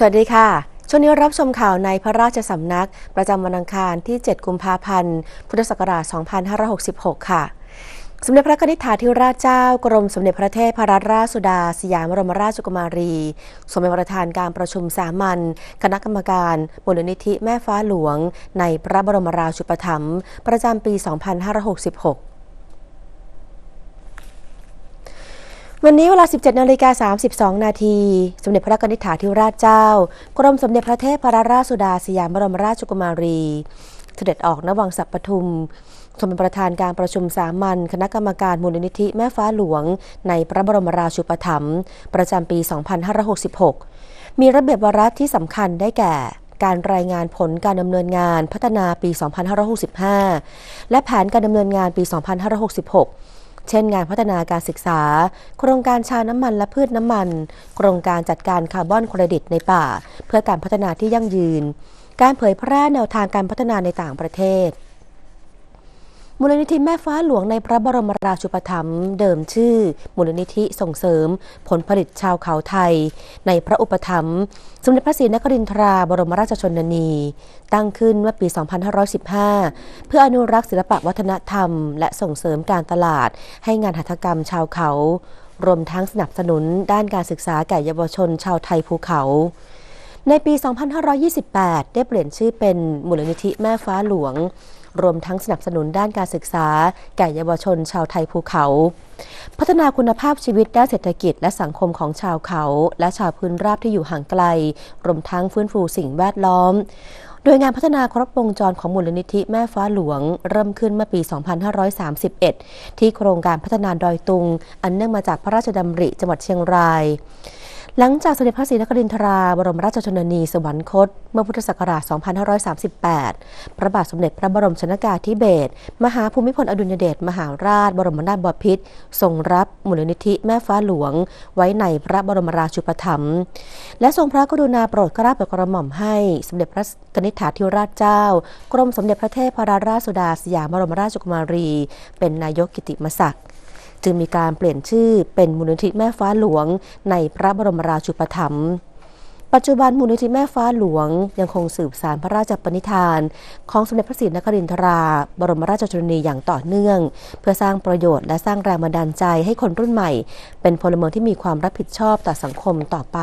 สวัสดีค่ะ ช่วงนี้รับชมข่าวในพระราชสำนัก ประจำวันอังคารที่ 7 กุมภาพันธ์ พุทธศักราช 2566 ค่ะ สมเด็จพระนิธิถาธิราชเจ้า กรมสมเด็จพระเทพพรัตนราชสุดา สยามบรมราชกุมารีสมเด็จประธานการประชุมสามัญคณะกรรมการมูลนิธิแม่ฟ้าหลวง ในพระบรมราชูปถัมภ์ประจำปี 2566 วันนี้เวลา 17นาฬิกา32 นาที สมเด็จพระนิธิถาธิราชเจ้า กรมสมเด็จพระเทพรัตนราชสุดาสยามบรมราชกุมารี เสด็จออกณวังสัปปทุมสมเด็จประธานการประชุมสามัญคณะกรรมการมูลนิธิแม่ฟ้าหลวง ในพระบรมราชูปถัมภ์ประจำปี 2566 มีระเบียบวาระที่สำคัญได้แก่การรายงานผลการดำเนินงานพัฒนาปี 2565 และแผนการดำเนินงานปี 2566 เช่นงานพัฒนาการศึกษา โครงการชาน้ำมันและพืชน้ำมัน โครงการจัดการคาร์บอนเครดิตในป่า เพื่อการพัฒนาที่ยั่งยืน การเผยแพร่แนวทางการพัฒนาในต่างประเทศ มูลนิธิแม่ฟ้าหลวงในพระบรมราชูปถัมภ์เดิมชื่อ มูลนิธิส่งเสริม ผลผลิตชาวเขาไทย ในพระอุปถัมภ์สมเด็จพระศรีนครินทราบรมราชชนนี ตั้งขึ้นเมื่อปี 2515 เพื่ออนุรักษ์ศิลปวัฒนธรรม และส่งเสริมการตลาด ให้งานหัตถกรรมชาวเขา รวมทั้งสนับสนุนด้านการศึกษาแก่เยาวชนชาวไทยภูเขา ในปี 2528 ได้เปลี่ยนชื่อเป็นมูลนิธิแม่ฟ้าหลวง รวมทั้งสนับสนุนด้านการศึกษา แก่เยาวชนชาวไทยภูเขา พัฒนาคุณภาพชีวิตด้านเศรษฐกิจและสังคมของชาวเขา และชาวพื้นราบที่อยู่ห่างไกล รวมทั้งฟื้นฟูสิ่งแวดล้อมโดยงานพัฒนาครบวงจรของมูลนิธิแม่ฟ้าหลวง เริ่มขึ้นเมื่อปี 2531 ที่โครงการพัฒนาดอยตุง อันเนื่องมาจากพระราชดำริจังหวัดเชียงราย หลังจากสมเด็จพระศรีนครินทรา บรมราชชนนีสวรรคต เมื่อพุทธศักราช 2538 พระบาทสมเด็จพระบรมชนากาธิเบศร มหาภูมิพลอดุลยเดช มหาราช บรมนาถบพิตร ทรงรับมูลนิธิแม่ฟ้าหลวง ไว้ในพระบรมราชูปถัมภ์ และทรงพระกรุณาโปรดกล้าโปรดกระหม่อมให้ สมเด็จพระนิธิถาธิราชเจ้า กรมสมเด็จพระเทพรัตนราชสุดาสยามบรมราชกุมารี เป็นนายกกิติมศักดิ์ จึงมีการเปลี่ยนชื่อเป็นมูลนิธิแม่ฟ้าหลวง ในพระบรมราชูปถัมภ์ปัจจุบันมูลนิธิแม่ฟ้าหลวง ยังคงสืบสารพระราชปณิธาน ของสมเด็จพระศรีนครินทรา บรมราชชนนีอย่างต่อเนื่อง เพื่อสร้างประโยชน์และสร้างแรงบันดาลใจให้คนรุ่นใหม่ เป็นพลเมืองที่มีความรับผิดชอบต่อสังคมต่อไป